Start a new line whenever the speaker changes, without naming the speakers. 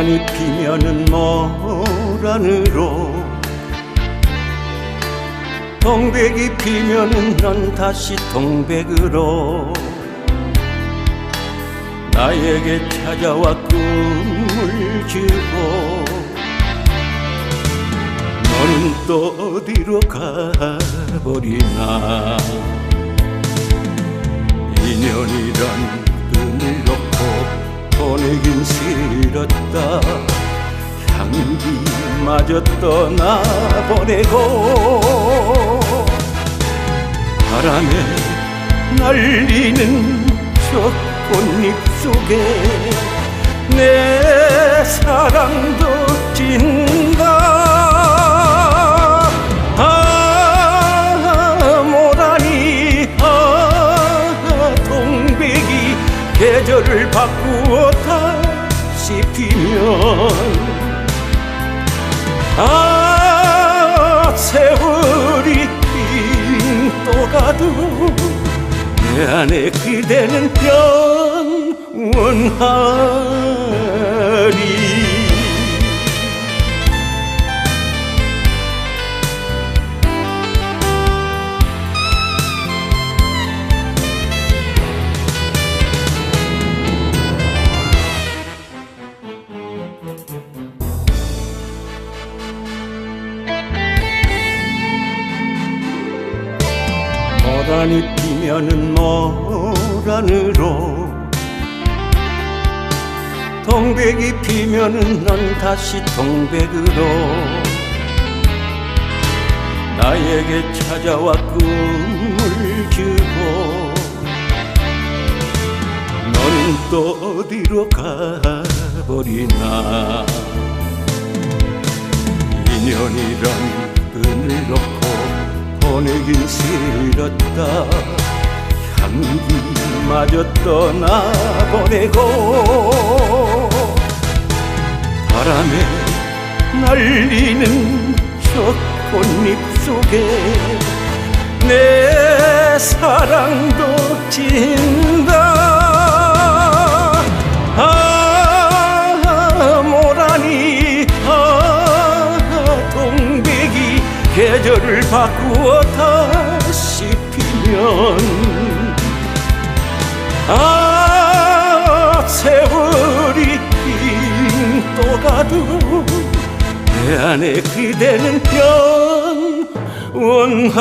모란이 피면은 모란으로 동백이 피면은 넌 다시 동백으로 나에게 찾아와 꿈을 주고 너는 또 어디로 가버리나 인연이란 마저 떠나보내고 바람에 날리는 저 꽃잎 속에 내 사랑도 찐다. 아 모라니 아 동백이 계절을 바꾸어 다시 피면 아 세월이 또 가도 내 안에 그대는 영원하 모란이 피면은 모란으로. 동백이 피면은 넌 다시 동백으로. 나에게 찾아와 꿈을 주고. 너는 또 어디로 가버리나. 인연이란 보내긴 싫었다. 향기마저 떠나보내고 바람에 날리는 저 꽃잎 속에 내 사랑도 진 계절을 바꾸어 다시 피면 아 세월이 또 가도 내 안에 그대는 영원하